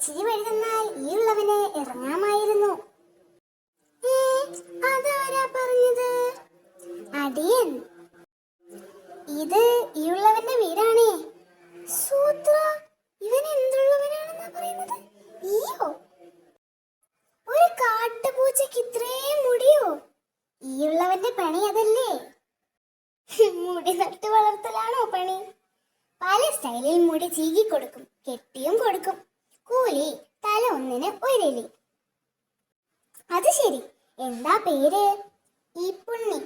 ഇച്ചിരി വഴി തന്നാൽ ഈ ഉള്ളവന് ഇറങ്ങാമായിരുന്നു അതാരാ പറഞ്ഞത്? അടിയൻ. ഇത് ഈ ഉള്ളവന്റെ സൂത്ര ഇവൻ എന്തുള്ളവനാണെന്നാ പറയുന്നത്? ഈയോ? ഒരു കാട്ടുപൂച്ചയ്ക്ക് ഇത്രയും മുടിയോ? ഈ പണി അതല്ലേ? മുടി നട്ട് വളർത്തലാണോ പണി? പല സ്റ്റൈലിൽ മുടി ചീകി കൊടുക്കും കെട്ടിയും കൊടുക്കും. കൂലി തല ഒന്നിന് ഒരലി. അത് ശരി. എന്താ പേര്? ഈ പുണ്ണി.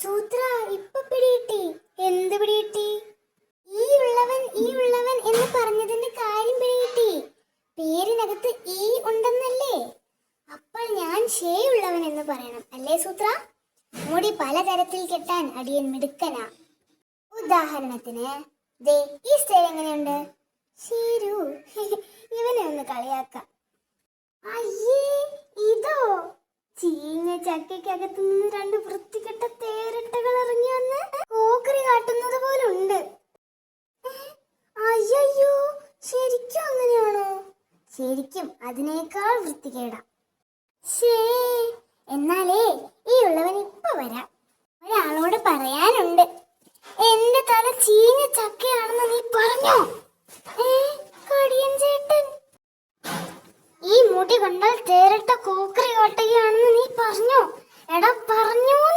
സൂത്ര ഇപ്പൊ പിടിയിട്ടി എന്ത് പിടിയിട്ടി ഈ ഉള്ളവൻ ഈ ഉള്ളവൻ എന്ന് പറഞ്ഞതിന്റെ കാര്യം പിടിയിട്ടി പേരിനകത്ത് ഈ ഉണ്ടെന്നല്ലേ? അപ്പോൾ ഞാൻ ഷേ ഉള്ളവൻ എന്ന് പറയണം അല്ലേ സൂത്ര? മുടി പലതരത്തിൽ കെട്ടാൻ അടിയൻ മിടുക്കനാ. ഉദാഹരണത്തിന് ദേ ഈ സ്റ്റൈൽ എങ്ങനെയുണ്ട്? ശരി. കളിയാക്കാം. അയ്യേ ഇതോ? ചീഞ്ഞ ചക്കയ്ക്കകത്തു നിന്ന് രണ്ട് വൃത്തികെട്ട തേരട്ടകൾ ഇറങ്ങി വന്ന് കോക്കറി കാട്ടുന്നത് പോലുണ്ട്. അയ്യോ ശരിക്കും അങ്ങനെയാണോ? ശരിക്കും അതിനേക്കാൾ വൃത്തികേടാ. ശേ എന്നാലേ ഈ ഉള്ളവൻ ഇപ്പൊ വരാം. ഒരാളോട് പറയാനുണ്ട്. എന്റെ തല ചീഞ്ഞ ചക്കയാണെന്ന് നീ പറഞ്ഞോ? കണ്ടാൽ തേരട്ട കോക്കറി കാട്ടുകയാണെന്ന് നീ പറഞ്ഞോ? എടാ പറഞ്ഞോന്ന്